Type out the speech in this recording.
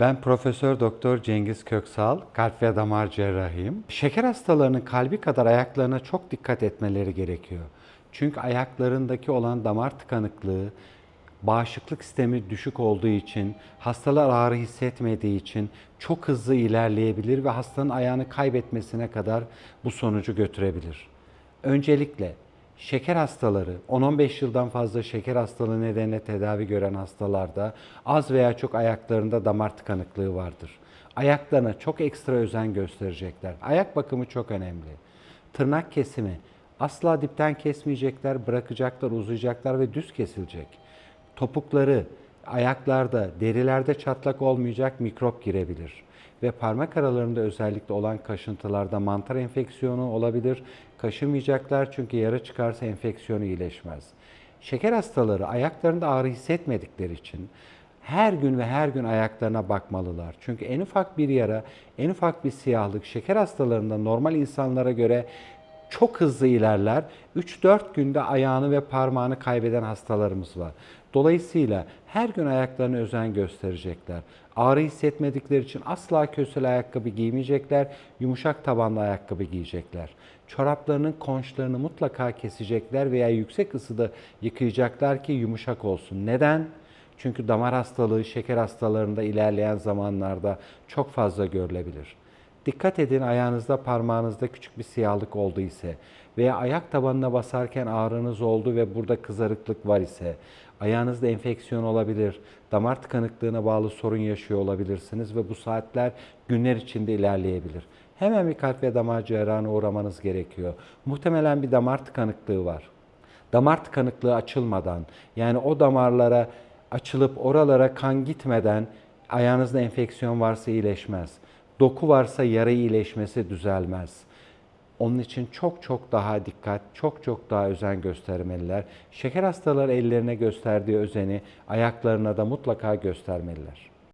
Ben Profesör Doktor Cengiz Köksal, kalp ve damar cerrahıyım. Şeker hastalarının kalbi kadar ayaklarına çok dikkat etmeleri gerekiyor. Çünkü ayaklarındaki olan damar tıkanıklığı, bağışıklık sistemi düşük olduğu için, hastalar ağrı hissetmediği için çok hızlı ilerleyebilir ve hastanın ayağını kaybetmesine kadar bu sonucu götürebilir. Öncelikle şeker hastaları, 10-15 yıldan fazla şeker hastalığı nedeniyle tedavi gören hastalarda az veya çok ayaklarında damar tıkanıklığı vardır. Ayaklarına çok ekstra özen gösterecekler. Ayak bakımı çok önemli. Tırnak kesimi asla dipten kesmeyecekler, bırakacaklar, uzayacaklar ve düz kesilecek. Topukları, ayaklarda, derilerde çatlak olmayacak mikrop girebilir. Ve parmak aralarında özellikle olan kaşıntılarda mantar enfeksiyonu olabilir. Kaşımayacaklar çünkü yara çıkarsa enfeksiyonu iyileşmez. Şeker hastaları ayaklarında ağrı hissetmedikleri için her gün ve her gün ayaklarına bakmalılar. Çünkü en ufak bir yara, en ufak bir siyahlık şeker hastalarında normal insanlara göre çok hızlı ilerler. 3-4 günde ayağını ve parmağını kaybeden hastalarımız var. Dolayısıyla her gün ayaklarına özen gösterecekler. Ağrı hissetmedikleri için asla kösel ayakkabı giymeyecekler, yumuşak tabanlı ayakkabı giyecekler. Çoraplarının konçlarını mutlaka kesecekler veya yüksek ısıda yıkayacaklar ki yumuşak olsun. Neden? Çünkü damar hastalığı, şeker hastalarında ilerleyen zamanlarda çok fazla görülebilir. Dikkat edin ayağınızda parmağınızda küçük bir siyahlık oldu ise veya ayak tabanına basarken ağrınız oldu ve burada kızarıklık var ise ayağınızda enfeksiyon olabilir, damar tıkanıklığına bağlı sorun yaşıyor olabilirsiniz ve bu saatler günler içinde ilerleyebilir. Hemen bir kalp ve damar cerrahına uğramanız gerekiyor. Muhtemelen bir damar tıkanıklığı var damar tıkanıklığı açılmadan yani o damarlara açılıp oralara kan gitmeden ayağınızda enfeksiyon varsa iyileşmez. Doku varsa yara iyileşmesi düzelmez. Onun için çok çok daha dikkat, çok çok daha özen göstermeliler. Şeker hastaları ellerine gösterdiği özeni ayaklarına da mutlaka göstermeliler.